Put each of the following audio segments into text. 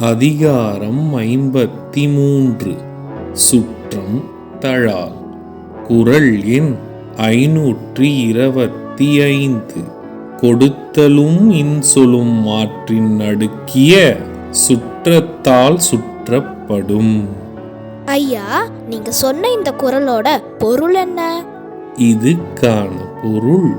அதிகாரம் ஐம்பத்தி மூன்று சுற்றம் தழால். குறள் எண் ஐநூற்றி இருபத்தி ஐந்து கொடுத்தலும் இன்சொலும் மாற்றின் அடுக்கிய சுற்றத்தால் சுற்றப்படும். ஐயா நீங்க சொன்ன இந்த குரலோட பொருள் என்ன? இதுக்கான பொருள்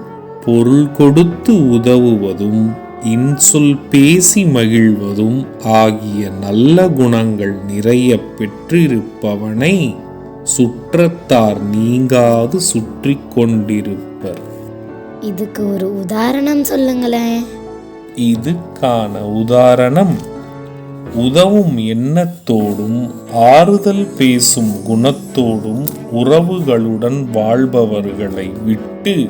பொருள் கொடுத்து உதவுவதும் இன்சொல் பேசி மகிழ்வதும் ஆகிய நல்ல குணங்கள் நிறைய பெற்றிருப்பவனை சுற்றத்தார் நீங்காது சுற்றி கொண்டிருப்பர். இதுக்கு ஒரு உதாரணம் சொல்லுங்களேன். இதுக்கான உதாரணம் உதவும் எண்ணத்தோடும் ஆறுதல் பேசும் குணத்தோடும் உறவுகளுடன் வாழ்பவர்களை விட்டு